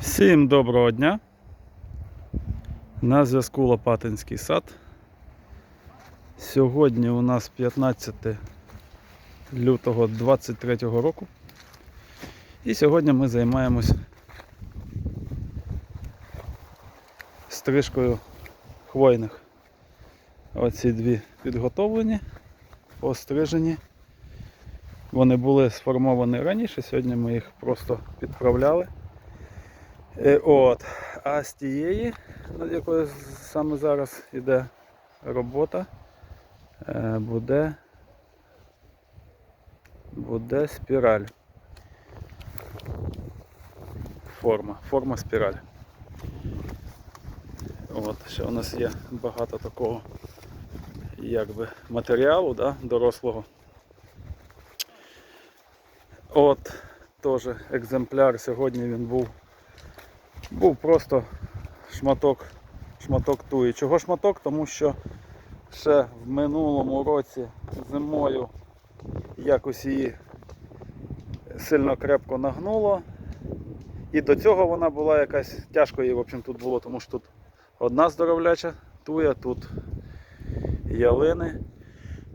Всім доброго дня. На зв'язку Лопатинський сад. Сьогодні у нас 15 лютого 23 року. І сьогодні ми займаємось стрижкою хвойних. Оці дві підготовлені, пострижені. Вони були сформовані раніше, сьогодні ми їх просто підправляли. Е, От. А з тієї, над якою саме зараз йде робота, е, буде, буде спіраль. Форма. Форма спіраль. От, ще у нас є багато такого якби матеріалу да, дорослого. От, теж екземпляр сьогодні він був був просто шматок, шматок туї. Чого шматок? Тому що ще в минулому році зимою якось її сильно крепко нагнуло. І до цього вона була якась тяжко її в общем, тут було, тому що тут одна здоровляча туя, тут ялини.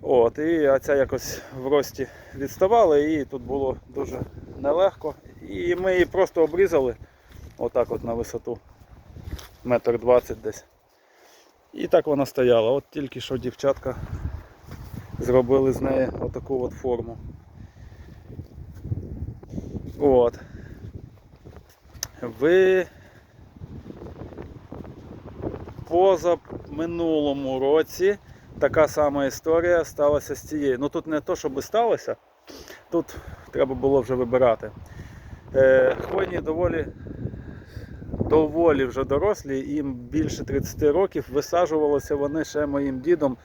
От, І ця якось в рості відставала, і тут було дуже нелегко. І ми її просто обрізали. Отак от на висоту метр двадцять десь. І так вона стояла. От тільки що дівчатка зробили з неї отаку от форму. От. Ви поза минулому році така сама історія сталася з цією. Ну тут не то, щоб сталося, тут треба було вже вибирати. Е, Хвойні доволі доволі вже дорослі, їм більше 30 років, висаджувалися вони ще моїм дідом.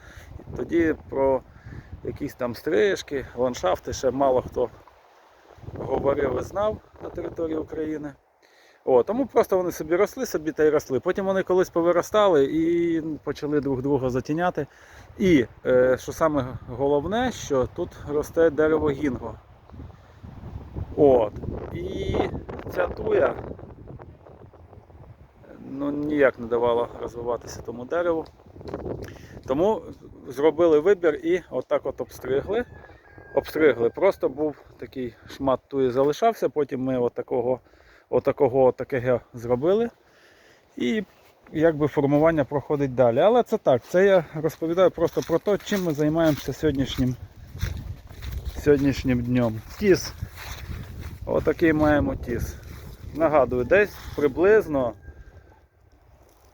Тоді про якісь там стрижки, ландшафти ще мало хто говорив і знав на території України. О, тому просто вони собі росли собі та й росли. Потім вони колись повиростали і почали друг друга затіняти. І е, що саме головне, що тут росте дерево гінго. От. І ця туя ну, ніяк не давала розвиватися тому дереву. Тому зробили вибір і отак от обстригли. Обстригли. Просто був такий шмат туї залишався, потім ми отакого, отакого таке зробили. І якби формування проходить далі. Але це так, це я розповідаю просто про те, чим ми займаємося сьогоднішнім сьогоднішнім днем. Тіс. Отакий маємо тіс. Нагадую, десь приблизно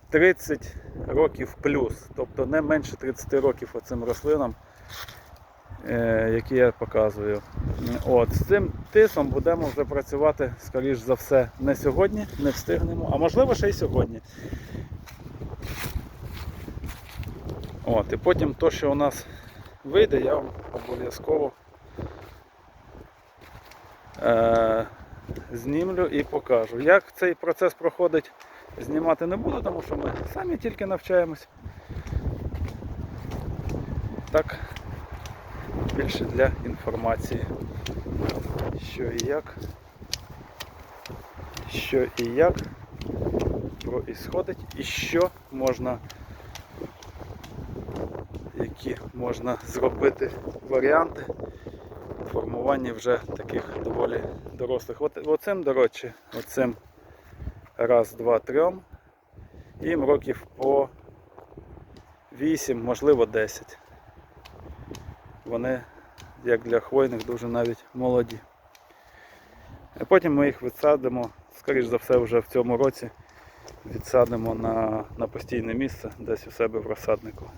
30 років плюс, тобто не менше 30 років оцим рослинам, е, які я показую. От, З цим тисом будемо вже працювати, скоріш за все, не сьогодні, не встигнемо, а можливо ще й сьогодні. От, І потім то, що у нас вийде, я вам обов'язково е, знімлю і покажу. Як цей процес проходить, знімати не буду, тому що ми самі тільки навчаємось. Так, більше для інформації. Що і як, що і як происходить і що можна, які можна зробити варіанти формування вже таких доволі дорослих. Оцим, до речі, оцим раз, два, трьом. Їм років по 8, можливо 10. Вони, як для хвойних, дуже навіть молоді. А потім ми їх відсадимо, скоріш за все, вже в цьому році відсадимо на, на постійне місце десь у себе в розсаднику.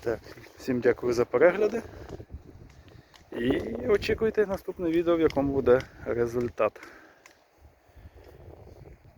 Так, всім дякую за перегляди. І очікуйте наступне відео, в якому буде результат.